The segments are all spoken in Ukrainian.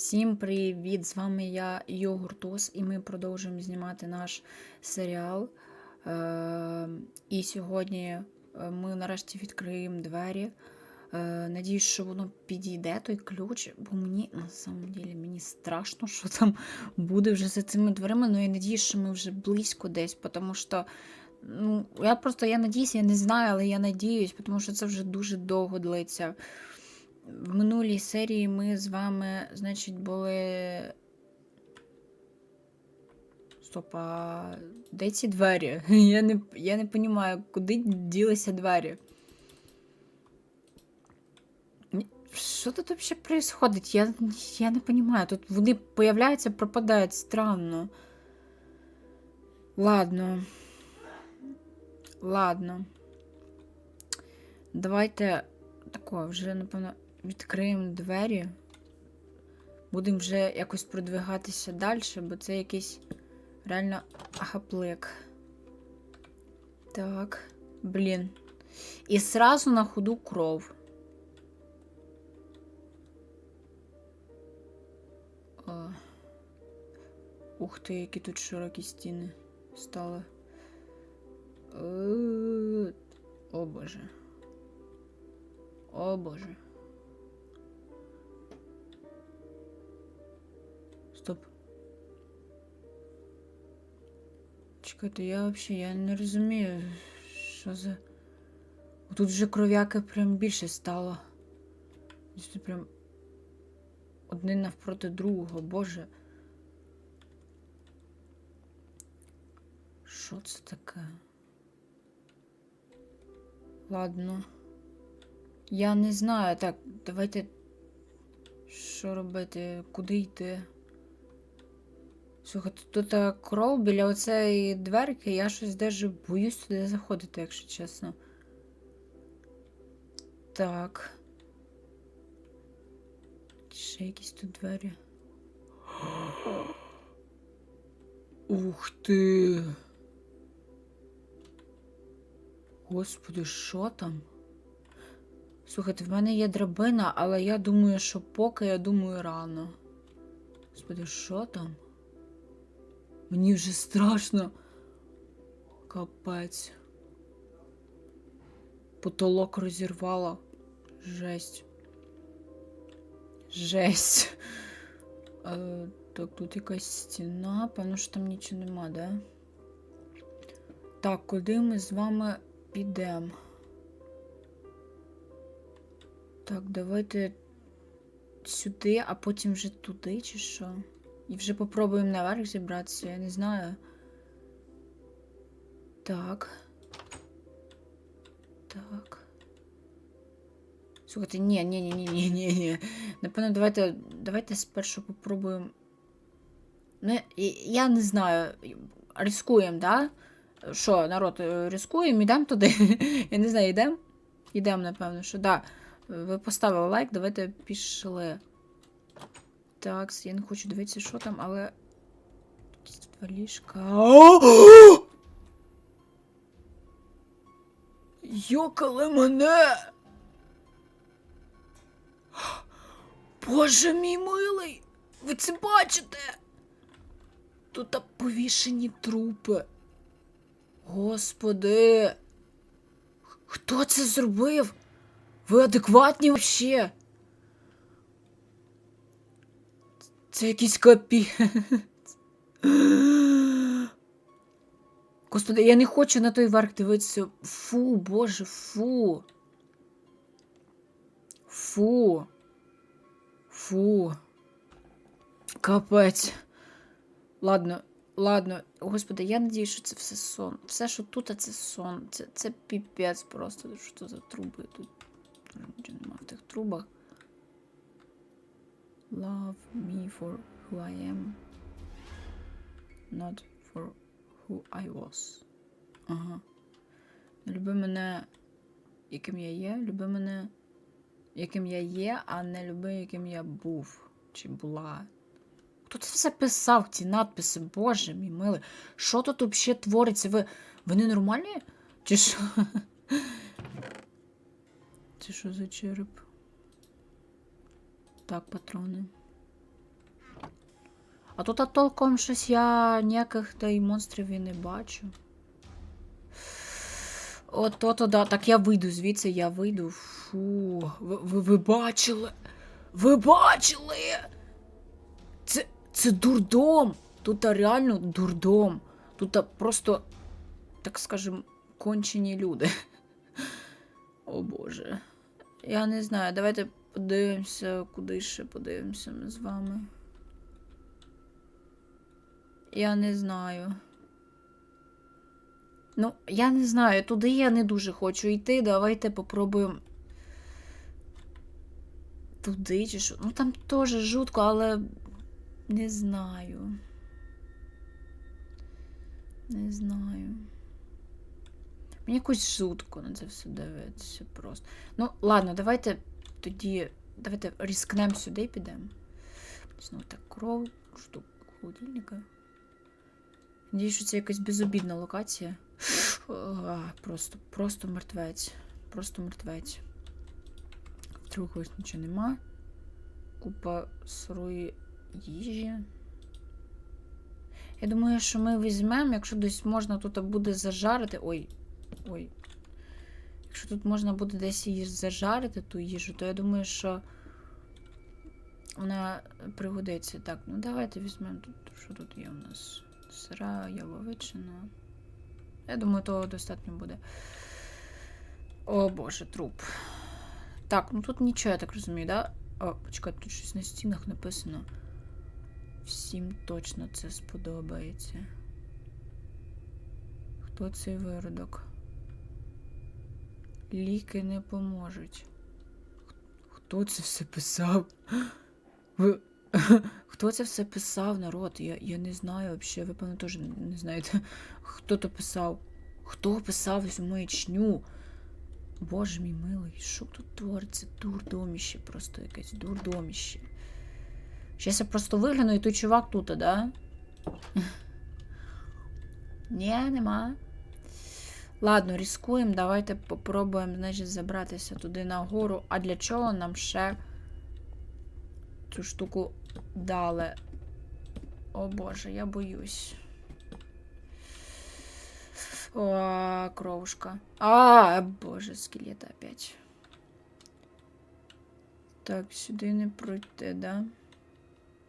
Всім привіт! З вами я Йогуртус, і ми продовжуємо знімати наш серіал. Е- і сьогодні е, ми нарешті відкриємо двері. Е- надіюсь, що воно підійде той ключ, бо мені на самом деле мені страшно, що там буде вже за цими дверима. Ну я надіюсь, що ми вже близько десь, тому що. Ну, я просто я надіюсь, я не знаю, але я надіюсь, тому що це вже дуже довго длиться. В минулій серії ми з вами, значить, були. Стоп, а де ці двері? Я не, я не розумію, куди ділися двері. Що тут взагалі відбувається? Я, я не розумію. Тут вони появляються, пропадають странно. Ладно. Ладно. Давайте тако, вже, напевно, відкриємо двері. Будемо вже якось продвигатися далі, бо це якийсь реально гаплик. Так, блін. І сразу на ходу кров. О. Ух ти, які тут широкі стіни стали. Е, О боже. О боже. Чекайте, я вообще я не розумію, що за. Тут вже кров'яки прям більше стало. Тут прям один навпроти другого, боже. Що це таке? Ладно. Я не знаю. Так, давайте. Що робити? Куди йти? Слухайте, тут кров біля оцеї дверки, я щось даже боюсь туди заходити, якщо чесно. Так. Ще якісь тут двері. Ух ти. Господи, що там? Слухайте, в мене є драбина, але я думаю, що поки я думаю рано. Господи, що там? Мені вже страшно. Капець. Потолок розірвало. Жесть. Жесть. Е, так, тут якась стіна. Певно, що там нічого нема, да? Так, куди ми з вами підемо? Так, давайте сюди, а потім вже туди, чи що? І вже попробуємо наверх зібратися, я не знаю. Так. Так. Слухайте, ні, ні, ні, ні, ні, ні, ні. Напевно, давайте, давайте спершу попробуємо. Ну, я- не знаю. Рискуємо, да? Що, народ, е, рискуємо, йдемо туди. я не знаю, йдемо? Йдемо, напевно, що да. Ви поставили лайк, давайте пішли. Так, я не хочу дивитися, що там, але. Два. О! Йокали мене! Боже мій милий! Ви це бачите? Тут повішені трупи. Господи! Хто це зробив? Ви адекватні вообще? Це якийсь капець. Господи, я не хочу на той верх дивитися. Фу, боже, фу. Фу. Фу. Капець. Ладно, ладно. Господи, я надію, що це все сон. Все, що тут, а це сон. Це, це піпець просто. Що за труби тут? Нічого нема в тих трубах. Love me for who I am. Not for who I was. Ага. Люби мене, яким я є, люби мене, яким я є, а не люби, яким я був чи була. Хто це все писав, ці надписи? Боже мій милий. Що тут взагалі твориться? Ви, ви ненормальні? Чи що? Це що за череп? Так, патрони. А тут а толком щось я ніяких та й монстрів і не бачу. От то-то, да. Так я вийду звідси, я вийду. Фу. Ви, ви, ви бачили? Ви бачили? Це, це дурдом. Тут реально дурдом. Тут просто, так скажем, кончені люди. О Боже. Я не знаю, давайте подивимося, куди ще подивимося ми з вами. Я не знаю. Ну, я не знаю, туди я не дуже хочу йти. Давайте попробуємо. Туди чи що. Ну там теж жутко, але не знаю. Не знаю. Мені якось жутко на це все дивитися просто. Ну, ладно, давайте тоді. Давайте різкнемо сюди і підемо. Знову так кров, штук холодильника. Надіюсь, що це якась безобідна локація. А, Просто, просто мертвець. Просто мертвець. Вдруг ось нічого нема. Купа сирої їжі. Я думаю, що ми візьмемо, якщо десь можна тут буде зажарити. Ой. Ой. Якщо тут можна буде десь її зажарити, ту їжу, то я думаю, що вона пригодиться. Так, ну давайте візьмемо тут, що тут є у нас. Сира, яловичина. Я думаю, того достатньо буде. О боже, труп. Так, ну тут нічого, я так розумію, да? О, почекай, тут щось на стінах написано. Всім точно це сподобається. Хто цей виродок? Ліки не поможуть. Хто це все писав? Хто це все писав, народ? Я, я не знаю взагалі, ви певно теж не знаєте. Хто то писав? Хто писав цю маячню? Боже мій милий, що тут твориться? Дурдоміще, просто якесь дурдоміще. Щас я просто вигляну, і той чувак тут, да? Ні, нема. Ладно, рискуємо, давайте попробуємо, значить, забратися туди нагору. А для чого нам ще цю штуку дали? О боже, я боюсь. О, кровушка. А, боже, скелети опять. Так, сюди не пройти, да?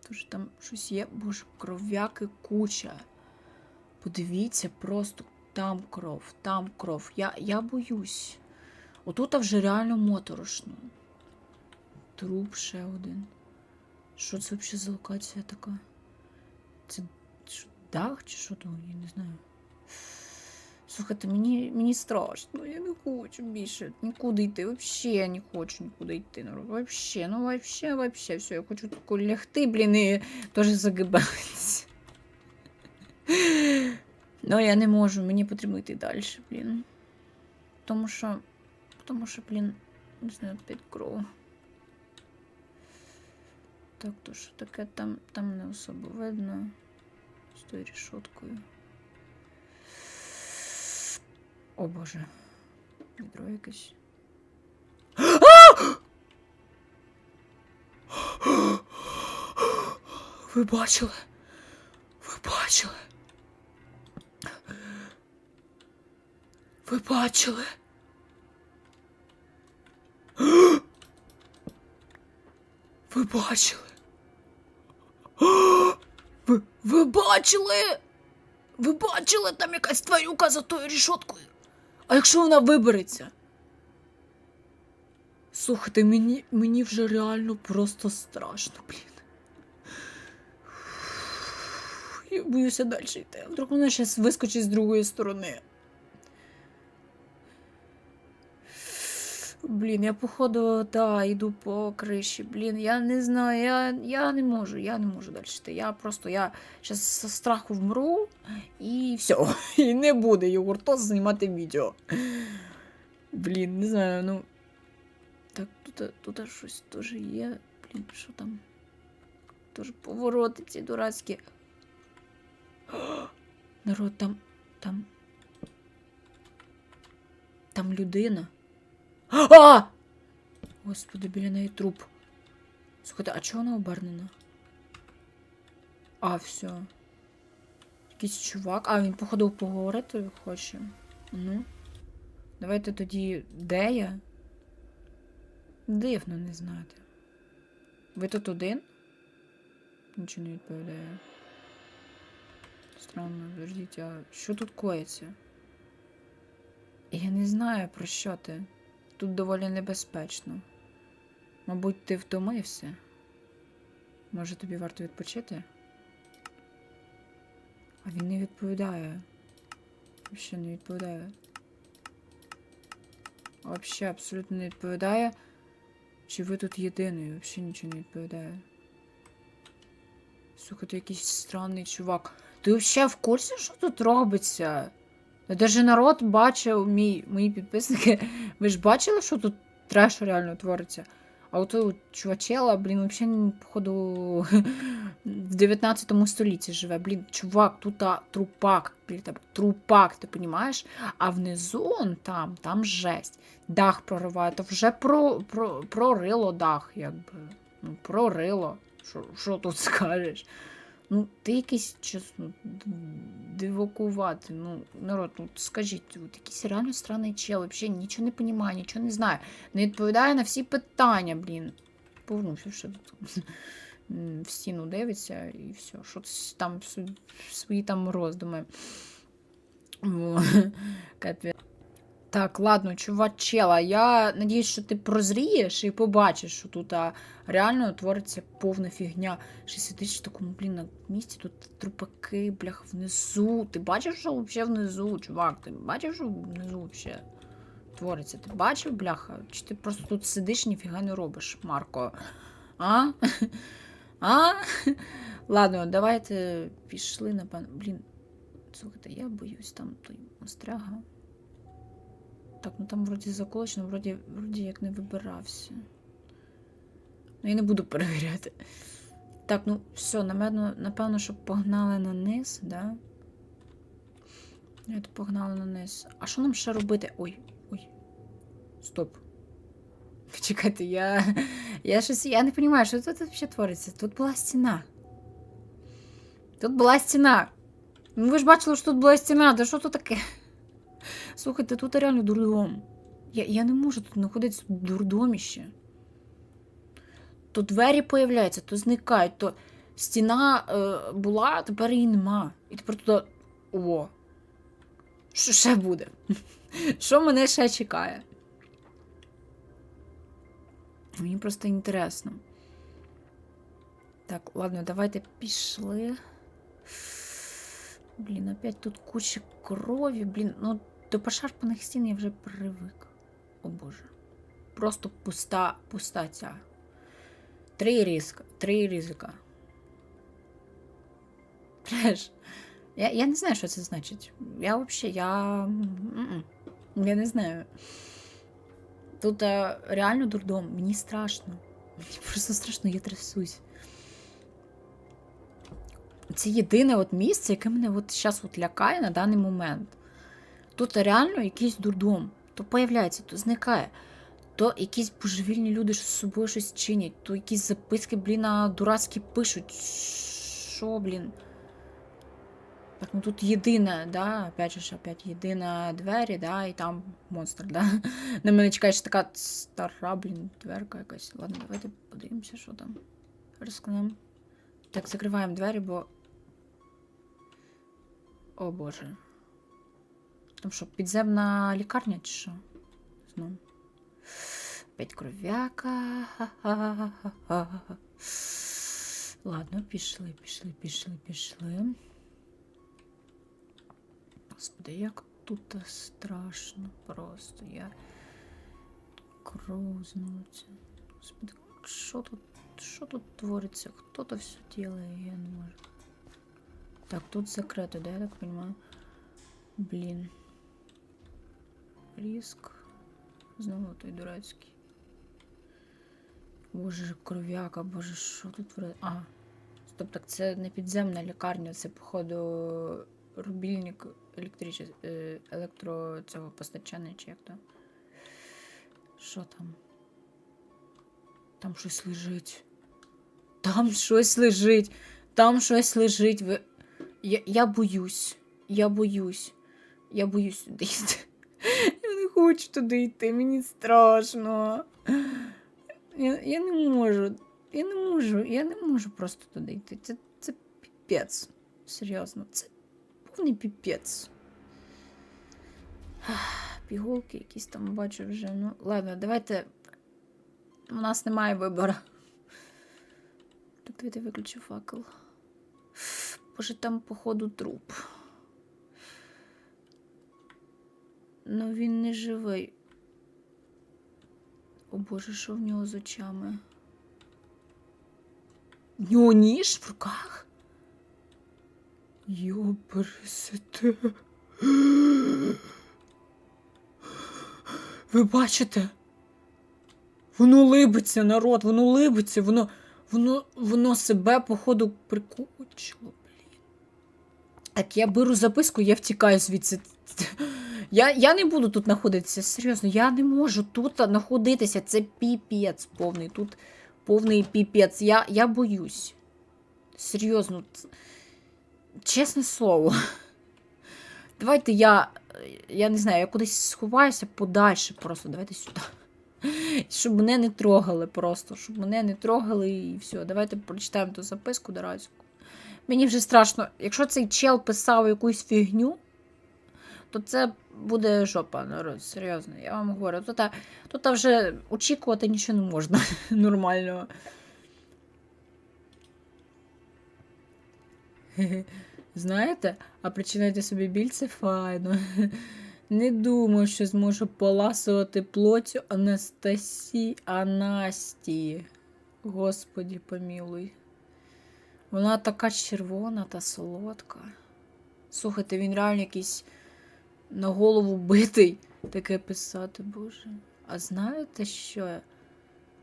Тож там щось є. Боже, кров'яки куча. Подивіться, просто там кров, там кров. Я, я боюсь. Отут вже реально моторошно. Труп ще один. Що це взагалі за локація така? Це що, дах чи що то? Я не знаю. Слухайте, мені, мені страшно, я не хочу більше нікуди йти. Взагалі я не хочу нікуди йти. народ. Вообще, ну вообще, вообще, все, я хочу тако лягти, блін, і теж загибатися. Ну, я не можу, мені потрібно йти далі, блін. Тому що. Тому що, блін, не знаю, опять кров. Так, то що таке там, там не особо видно. З тою рішоткою. О боже. Відро якесь. Ви бачили? Ви бачили? Ви бачили? Ви, ви бачили? Ви бачили там якась тварюка за тою рішоткою? А якщо вона вибереться? Слухайте, мені, мені вже реально просто страшно, блін. Я боюся далі йти. Вдруг вона зараз вискочить з другої сторони. Блін, я походу, да, йду по криші. Блін, я не знаю, я, я не можу, я не можу далі йти. Я просто, я зараз з страху вмру і все. І не буде йогуртос знімати відео. Блін, не знаю, ну. Так, тут, тут щось теж є. Блін, що там? Теж повороти ці дурацькі. Народ, там. там. Там людина. А! Господи, біля неї труп. Слухайте, а чого вона обернена? А, все. Якийсь чувак. А, він, походу, поговорити хоче. Ну. Давайте тоді. Де я? Дивно не знати. Ви тут один? Нічого не відповідає. Странно, подождіть, а що тут коїться? Я не знаю, про що ти. Тут доволі небезпечно. Мабуть, ти втомився. Може, тобі варто відпочити? А він не відповідає. Вообще не відповідає. Вообще абсолютно не відповідає. Чи ви тут єдиний? Вообще нічого не відповідає. Слухай, ти якийсь странний чувак. Ти взагалі в курсі, що тут робиться? Даже народ бачив, мій, мої підписники. Ви ж бачили, що тут треш реально твориться? А от чувачела, блін, взагалі, походу, в 19 столітті живе. Блін, чувак, тут трупак, тебе, трупак, ти розумієш? А внизу он там, там жесть. Дах прориває, то вже про, про, прорило дах, якби. Ну, прорило. Що тут скажеш? Ну, ти якийсь чесно д- дивакуватий. Ну, народ, ну скажіть, от якийсь реально странний чел, взагалі нічого не розуміє, нічого не знає. Не відповідає на всі питання, блін. Повернувся ще тут. В стіну дивиться і все. Що там свої там роздуми. Капець. Так, ладно, чувачела, я надіюсь, що ти прозрієш і побачиш, що тут а, реально твориться повна фігня. Що сидиш в такому, блін, на місці, тут трупаки, блях, внизу. Ти бачив, що взагалі внизу, чувак? Ти бачив, що внизу взагалі твориться? Ти бачив, бляха? Чи ти просто тут сидиш, ніфіга не робиш, Марко? А? А? Ладно, давайте пішли, напевно. Блін, слухайте, я боюсь там той остряга. Так, ну там вроді заколочено, вроді, вроді як не вибирався. Ну, я не буду перевіряти. Так, ну все, напевно, напевно, що погнали на низ, да? Я погнали на низ. А що нам ще робити? Ой, ой. Стоп. Чекайте, я. Я щось. Я не розумію, що тут взагалі твориться. Тут була стіна. Тут була стіна. Ну ви ж бачили, що тут була стіна, да що тут таке? Слухайте, тут реально дурдом. Я, я не можу тут знаходитися в дурдоміще. То двері появляються, то зникають, то стіна е, була, тепер її нема. І тепер туди. О. Що ще буде? Що мене ще чекає? Мені просто інтересно. Так, ладно, давайте пішли. Блін, опять тут куча крові, блін, ну до пошарпаних стін я вже привик. О боже. Просто пуста, пуста ця. Три ризика. Три ризика. Треш. Я, я не знаю, що це значить. Я взагалі, я. Я не знаю. Тут е, реально дурдом. Мені страшно. Мені просто страшно, я трясусь. Це єдине от місце, яке мене от зараз от лякає на даний момент. Тут реально якийсь дурдом. То появляється, то зникає. То якісь божевільні люди що з собою щось чинять, то якісь записки, блін, а, дурацькі пишуть. Що, блін? Так, ну тут єдина, да, опять же опять єдина двері, да, і там монстр, да. На мене чекає ще така стара, блін, дверка якась. Ладно, давайте подивимося, що там. Розкнемо. Так, закриваємо двері, бо. О боже. Там що, підземна лікарня чи що? Знову. Опять кров'яка. Ладно, пішли, пішли, пішли, пішли. Господи, як тут страшно просто. Я кров знуться. Господи, що тут, що тут твориться? Хто то все делає, я не можу. Так, тут закрито, да, я так понимаю? Блін. Риск. Знову той дурацький. Боже, кров'яка, боже, що тут твориться? А. Стоп, так це не підземна лікарня, це, походу, рубільник електрич... е, електро цього постачання, чи як то. Що там? Там щось лежить. Там щось лежить. Там щось лежить. Ви... Я, я боюсь. Я боюсь. Я боюсь не хочу туди йти, мені страшно. Я, я не можу. Я не можу. Я не можу просто туди йти. Це, це піпець. Серйозно, це повний піпець. Пігулки якісь там бачу вже. Ну, ладно, давайте. У нас немає вибору. Так, давайте виключу факел. Боже, там, походу, труп. Ну він не живий. О Боже, що в нього з очами? В нього ніж в руках? Йобресете. Ви бачите? Воно либиться, народ, воно либиться, воно, воно, воно себе, походу, прикучило, блін. Так, я беру записку, я втікаю звідси. Я, я не буду тут знаходитися, серйозно, я не можу тут знаходитися. Це піпець повний. Тут повний піпець. Я, я боюсь. Серйозно, чесне слово. Давайте я. Я не знаю, я кудись сховаюся подальше просто. Давайте сюди. Щоб мене не трогали просто. Щоб мене не трогали і все. Давайте прочитаємо ту записку дурацьку. Мені вже страшно, якщо цей чел писав якусь фігню, то це буде жопа, народ, серйозно. Я вам говорю. Тут, тут вже очікувати нічого не можна нормального. Знаєте, а причинайте собі біль це файно. Не думаю, що зможу поласувати плоттю Анастасії Анастії. Господі помілуй. Вона така червона та солодка. Слухайте, він реально якийсь на голову битий таке писати, боже. А знаєте що?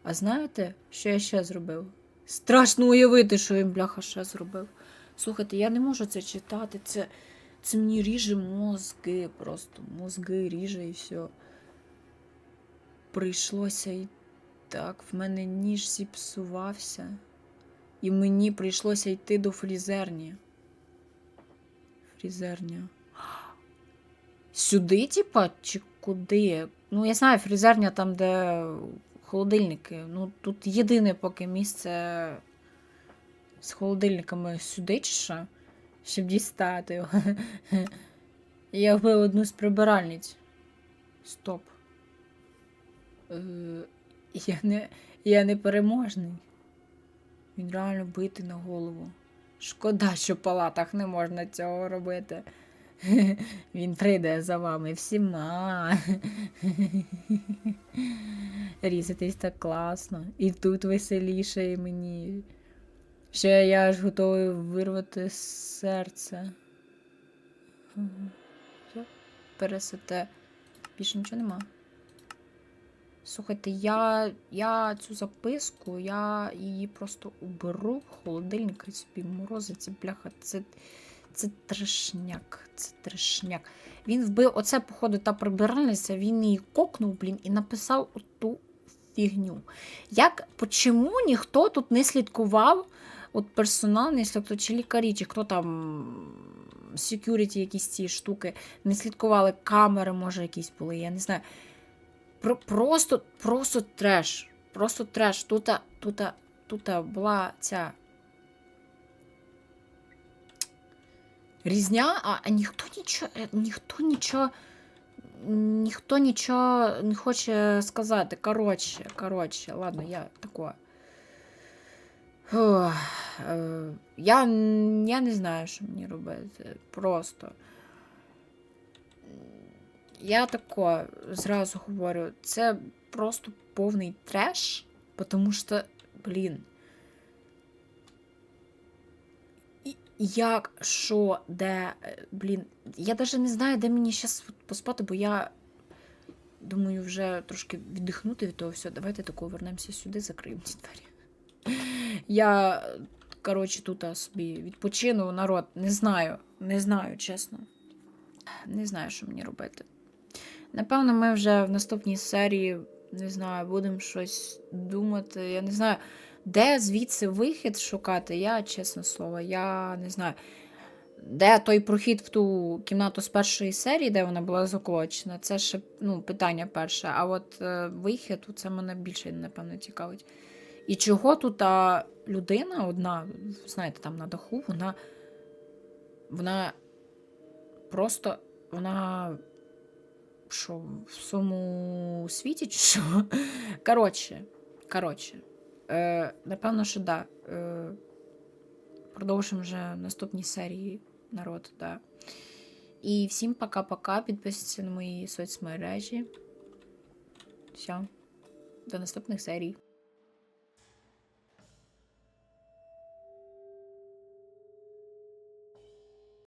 А знаєте, що я ще зробив? Страшно уявити, що він бляха ще зробив. Слухайте, я не можу це читати. Це, це мені ріже мозги просто. Мозги ріже і все. Прийшлося і так. В мене ніж зіпсувався. І мені прийшлося йти до фрізерні. Фрізерня. Сюди, типа, чи куди? Ну, я знаю, фрезерня там, де холодильники. Ну, тут єдине поки місце з холодильниками сюди чи що, щоб дістати його. Я вбив одну з прибиральниць. Стоп. Е, я, не, я не переможний. Він реально битий на голову. Шкода, що в палатах не можна цього робити. Він прийде за вами всіма. Різатись так класно. І тут веселіше і мені. Ще я аж готовий вирвати серце. Все, пересете. Більше нічого нема. Слухайте, я, я цю записку, я її просто уберу в холодильник собі морозиться, бляха, це, це трешняк, це трешняк. Він вбив, оце, походу, та прибиральниця, він її кокнув, блін, і написав оту фігню. Як, почому ніхто тут не слідкував, от персонал, не слідкував, чи лікарі, чи хто там, security якісь ці штуки, не слідкували, камери, може, якісь були, я не знаю. Про, просто, просто треш. Просто треш. Тут, тут, тут була ця різня, а, а ніхто нічого, е, ніхто нічого, ніхто нічого не хоче сказати. Коротше, коротше, ладно, я тако. Фух, е, я, я не знаю, що мені робити. Просто. Я тако зразу говорю, це просто повний треш, тому що, блін. Як, що, де, е, блін. Я навіть не знаю, де мені зараз поспати, бо я думаю, вже трошки віддихнути від того всього. Давайте тако вернемося сюди, закриємо ці двері. Я, коротше, тут собі відпочину народ. Не знаю, не знаю, чесно. Не знаю, що мені робити. Напевно, ми вже в наступній серії, не знаю, будемо щось думати. Я не знаю. Де звідси вихід шукати, я, чесне слово, я не знаю. Де той прохід в ту кімнату з першої серії, де вона була заколочена, це ще ну, питання перше. А от е, вихід, це мене більше, напевно, цікавить. І чого тут а, людина одна, знаєте, там на даху, вона. Вона просто. Вона. Що, в своєму світі, чи що? Коротше, коротше. Е, напевно, що да. Е, продовжимо вже наступні серії народ, да. І всім пока-пока. Підписуйтесь на мої соцмережі. Все. До наступних серій.